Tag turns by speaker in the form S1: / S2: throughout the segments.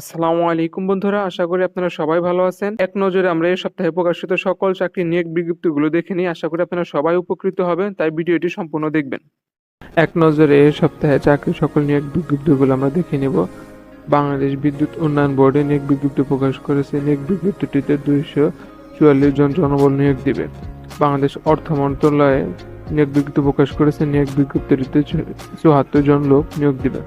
S1: আসসালামু আলাইকুম বন্ধুরা, আশা করি আপনারা সবাই ভালো আছেন। এক নজরে আমরা এই সপ্তাহে প্রকাশিত সকল চাকরি নিয়োগ বিজ্ঞপ্তিগুলো দেখে নিই, আশা করি আপনারা সবাই উপকৃত হবেন, তাই ভিডিওটি সম্পূর্ণ দেখবেন। এক নজরে এই সপ্তাহে চাকরি সকল নিয়োগ বিজ্ঞপ্তিগুলো আমরা দেখে নেব। বাংলাদেশ বিদ্যুৎ উন্নয়ন বোর্ডে নিয়োগ বিজ্ঞপ্তি প্রকাশ করেছে, নিয়োগ বিজ্ঞপ্তিটিতে দুইশো চুয়াল্লিশ জন জনবল নিয়োগ দিবে। বাংলাদেশ অর্থ মন্ত্রণালয়ে নিয়োগ বিজ্ঞপ্তি প্রকাশ করেছে, নিয়োগ বিজ্ঞপ্তিটিতে চুয়াত্তর জন লোক নিয়োগ দিবে।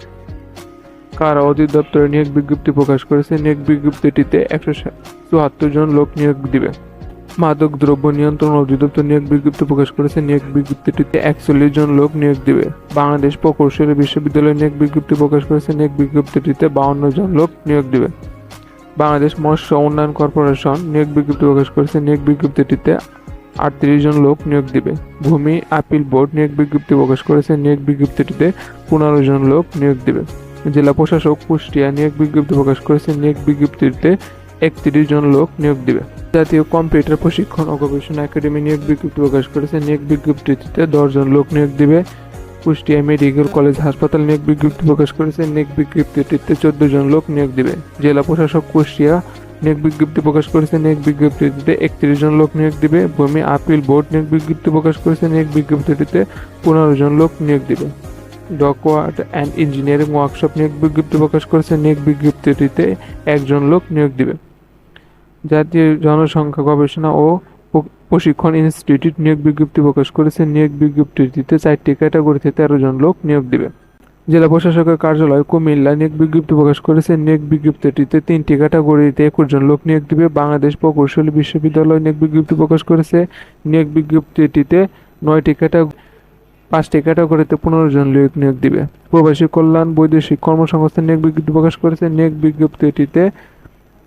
S1: কারা অধিদপ্তরে নিয়োগ বিজ্ঞপ্তি প্রকাশ করেছে, নিয়োগ বিজ্ঞপ্তিটিতে একশো চুয়াত্তর জন লোক নিয়োগ দিবে। মাদক দ্রব্য নিয়ন্ত্রণ অধিদপ্তর নিয়োগ বিজ্ঞপ্তি প্রকাশ করেছে, নিয়োগ বিজ্ঞপ্তিটিতে একচল্লিশ জন লোক নিয়োগ দিবে। বাংলাদেশ প্রকৌশলী বিশ্ববিদ্যালয় নিয়োগ বিজ্ঞপ্তি প্রকাশ করেছে, নিয়োগ বিজ্ঞপ্তিটিতে বাউন্ন জন লোক নিয়োগ দিবে। বাংলাদেশ মৎস্য উন্নয়ন কর্পোরেশন নিয়োগ বিজ্ঞপ্তি প্রকাশ করেছে, নিয়োগ বিজ্ঞপ্তিটিতে আটত্রিশ জন লোক নিয়োগ দিবে। ভূমি, আপিল বোর্ড নিয়োগ বিজ্ঞপ্তি প্রকাশ করেছে, নিয়োগ বিজ্ঞপ্তিটিতে পনেরো জন লোক নিয়োগ দিবে। জেলা প্রশাসক কুষ্টিয়া নিয়োগ বিজ্ঞপ্তি প্রকাশ করেছে। নিয়োগ বিজ্ঞপ্তিতে একত্রিশ জন লোক নিয়োগ দিবে। জাতীয় কম্পিউটার প্রশিক্ষণ ও গবেষণা একাডেমি নিয়োগ বিজ্ঞপ্তি প্রকাশ করেছে। নিয়োগ বিজ্ঞপ্তিতে দশজন লোক নিয়োগ দিবে। কুষ্টিয়া মেডিকেল কলেজ হাসপাতাল নিয়োগ বিজ্ঞপ্তি প্রকাশ করেছে। নিয়োগ বিজ্ঞপ্তিটিতে চোদ্দ জন লোক নিয়োগ দিবে। জেলা প্রশাসক কুষ্টিয়া নিয়োগ বিজ্ঞপ্তি প্রকাশ করেছে। নিয়োগ বিজ্ঞপ্তিতে একত্রিশ জন লোক নিয়োগ দিবে। ভূমি, আপিল বোর্ড নিয়োগ বিজ্ঞপ্তি প্রকাশ করেছে। নিয়োগ বিজ্ঞপ্তিটিতে পনেরো জন লোক নিয়োগ দিবে। ডকওয়ার্ড অ্যান্ড ইঞ্জিনিয়ারিং ওয়ার্কশপ নিয়োগ বিজ্ঞপ্তি প্রকাশ করেছে। নিয়োগ বিজ্ঞপ্তিটিতে একজন লোক নিয়োগ দিবে। জাতীয় জনসংখ্যা গবেষণা ও প্রশিক্ষণ ইনস্টিটিউট নিয়োগ বিজ্ঞপ্তি প্রকাশ করেছে। নিয়োগ বিজ্ঞপ্তিটিতে চারটি ক্যাটাগরিতে তেরো জন লোক নিয়োগ দিবে। জেলা প্রশাসকের কার্যালয় কুমিল্লা নিয়োগ বিজ্ঞপ্তি প্রকাশ করেছে। নিয়োগ বিজ্ঞপ্তিটিতে তিনটি ক্যাটাগরিতে একুশ জন লোক নিয়োগ দিবে। বাংলাদেশ প্রকৌশলী বিশ্ববিদ্যালয় নিয়োগ বিজ্ঞপ্তি প্রকাশ করেছে। নিয়োগ বিজ্ঞপ্তিটিতে নয়টি ক্যাটাগরি পাঁচটি ক্যাটাগরিতে পনেরো জন লোক নিয়োগ দিবে। প্রবাসী কল্যাণ, বৈদেশিক কর্মসংস্থান, নিয়োগ বিজ্ঞপ্তি প্রকাশ করেছে। নিয়োগ বিজ্ঞপ্তিটিতে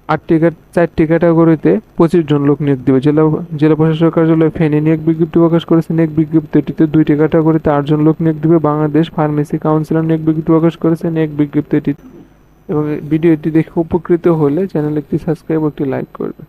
S1: আটটি চারটি ক্যাটাগরিতে পঁচিশ জন লোক নিয়োগ দিবে। জেলা জেলা প্রশাসক কার্যালয় ফেনী নিয়োগ বিজ্ঞপ্তি প্রকাশ করেছে। নিয়োগ বিজ্ঞপ্তিটিতে দুইটি ক্যাটাগরিতে আটজন লোক নিয়োগ দিবে। বাংলাদেশ ফার্মেসি কাউন্সিলর নিয়োগ বিজ্ঞপ্তি প্রকাশ করেছে। নিয়োগ বিজ্ঞপ্তিটি এবং ভিডিওটি দেখে উপকৃত হলে চ্যানেল একটি সাবস্ক্রাইব একটি লাইক করবে।